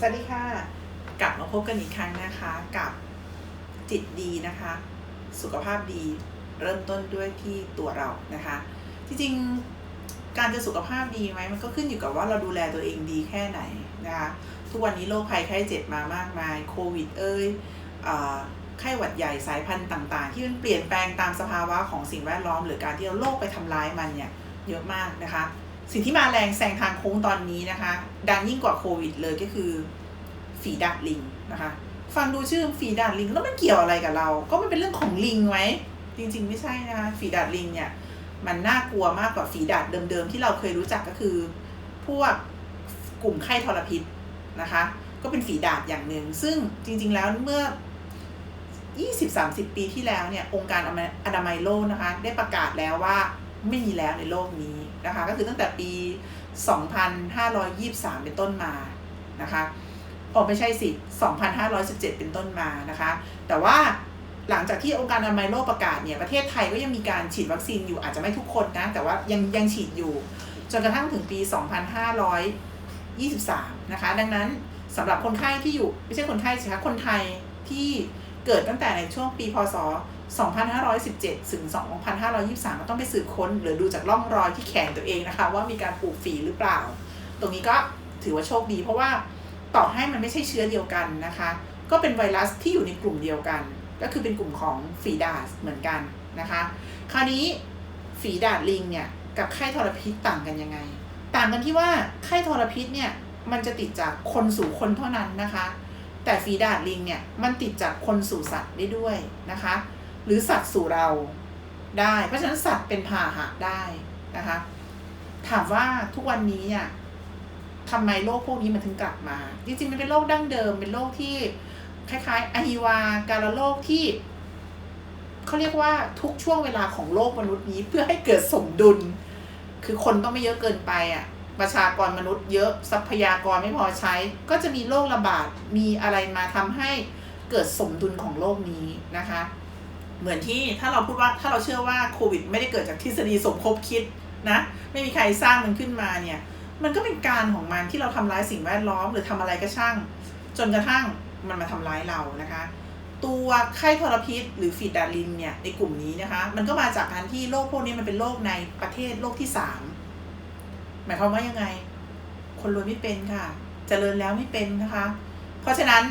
สวัสดีค่ะ กลับมาพบกันอีกครั้งนะคะกับจิตดีนะคะ สุขภาพดีเริ่มต้นด้วยที่ตัวเรานะคะ จริงๆการจะสุขภาพดีไหมมันก็ขึ้นอยู่กับว่าเราดูแลตัวเองดีแค่ไหนนะคะทุกวันนี้โรคภัยไข้เจ็บมามากมายโควิดเอ้ยไข้หวัดใหญ่สายพันธุ์ต่างๆ ที่มันเปลี่ยนแปลงตามสภาวะของสิ่งแวดล้อม หรือการที่เราโลกไปทำร้ายมันเนี่ยเยอะมากนะคะ สิ่งที่มาแรงแซงทางโค้งตอนนี้นะคะ ดังยิ่งกว่าโควิดเลยก็คือ ฝีดาดลิงนะคะ ฟังดูชื่อฝีดาดลิงแล้วมันเกี่ยวอะไรกับเรา ก็มันเป็นเรื่องของลิงไหมจริง ๆ ไม่ใช่นะคะฝีดาดลิงเนี่ย มันน่ากลัวมากกว่าฝีดาดเดิมๆที่เราเคยรู้จักก็คือ พวกกลุ่มไข้ทรพิษนะคะ ก็เป็นฝีดาดอย่างหนึ่งซึ่งจริง ๆ แล้วเมื่อ 20-30 ปีที่แล้วเนี่ยองค์การอนามัยโลกนะคะ ได้ประกาศแล้วว่า ไม่มีแล้วในโลกนี้นะคะ ก็คือตั้งแต่ปี 2523 เป็นต้นมานะคะออไม่ใช่สิ 2517 เป็นต้นมานะคะ แต่ว่าหลังจากที่องค์การอนามัยโลกประกาศเนี่ยประเทศไทยก็ยังมีการฉีดวัคซีนอยู่อาจจะไม่ทุกคนนะ แต่ว่ายังยังฉีดอยู่ จนกระทั่งถึงปี 2523 นะคะ ดังนั้นสำหรับคนไข้ที่อยู่ ไม่ใช่คนไข้สิคะคนไทยที่ เกิดตั้งแต่ในช่วงปีพศ 2517 ถึง 2523 ก็ต้องไปสืบค้น หรือดูจากร่องรอยที่แขนตัวเองนะคะ ว่ามีการปลูกฝีหรือเปล่า ตรงนี้ก็ถือว่าโชคดีเพราะว่าต่อให้มันไม่ใช่เชื้อเดียวกันนะคะ ก็เป็นไวรัสที่อยู่ในกลุ่มเดียวกัน ก็คือเป็นกลุ่มของฝีดาษเหมือนกันนะคะ คราวนี้ฝีดาษลิงเนี่ยกับไข้ทรพิษต่างกันยังไง ต่างกันที่ว่าไข้ทรพิษเนี่ยมันจะติดจากคนสู่คนเท่านั้นนะคะ แต่ฝีดาษลิงเนี่ยมันติดจากคนสู่สัตว์ได้ด้วยนะคะ หรือสัตว์สู่เราได้ เพราะฉะนั้นสัตว์เป็นพาหะได้นะคะ ถามว่าทุกวันนี้เนี่ยทำไมโรคพวกนี้มันถึงกลับมา จริงๆมันเป็นโรคดั้งเดิม เป็นโรคที่คล้ายๆอหิวาการโรคที่เขาเรียกว่าทุกช่วงเวลาของโลกมนุษย์นี้เพื่อให้เกิดสมดุล คือคนต้องไม่เยอะเกินไปอะ ประชากรมนุษย์เยอะทรัพยากรไม่พอใช้ ก็จะมีโรคระบาดมีอะไรมาทำให้เกิดสมดุลของโลกนี้นะคะ เหมือนที่ถ้าเราพูดว่าถ้าเราเชื่อว่าโควิด ไม่ได้เกิดจากทฤษฎีสมคบคิดนะไม่มีใครสร้างมันขึ้นมาเนี่ยมันก็เป็นการของมันที่เราทำร้ายสิ่งแวดล้อมหรือทำอะไรก็ช่าง จนกระทั่งมันมาทำร้ายเรานะคะ ตัวไข้ทรพิษ หรือฟีดาลินเนี่ยในกลุ่มนี้นะคะ มันก็มาจากการที่โรคพวกนี้มันเป็นโรคในประเทศโลกที่สาม หมายความว่ายังไง คนรวยไม่เป็นค่ะจเจริญแล้วไม่เป็นนะคะ เพราะฉะนั้น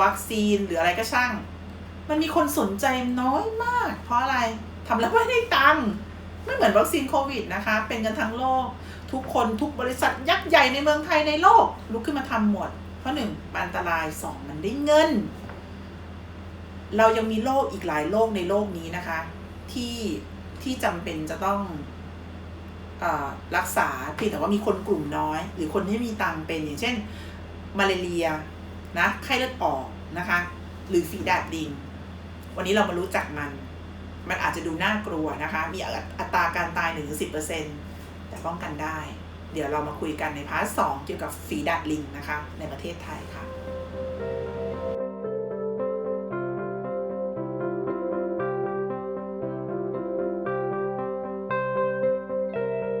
วัคซีนหรืออะไรก็ช่าง มันมีคนสนใจน้อยมาก เพราะอะไรทำแล้วไม่ได้ตังค์ไม่เหมือนวัคซีนโควิดนะคะ เป็นกันทั้งโลก ทุกคนทุกบริษัทยักษ์ใหญ่ในเมืองไทยในโลก ลุกขึ้นมาทำหมด เพราะหนึ่งอันตรายสองมันได้เงิน เรายังมีโรคอีกหลายโรคในโลกนี้นะคะ ที่ที่จำเป็นจะต้อง รักษาเพียงแต่ว่ามีคนกลุ่มน้อย หรือคนที่มีตังเป็นอย่างเช่นมาเลเรียนะไข้เลือดออกนะคะ หรือฝีดาดลิง วันนี้เรามารู้จักมัน มันอาจจะดูน่ากลัวนะคะ มีอัตราการตายหนึ่งถึงสิบเปอร์เซ็นแต่ป้องกันได้ เดี๋ยวเรามาคุยกันในพาร์ทสองเกี่ยวกับฝีดาดลิงนะคะ ในประเทศไทยค่ะ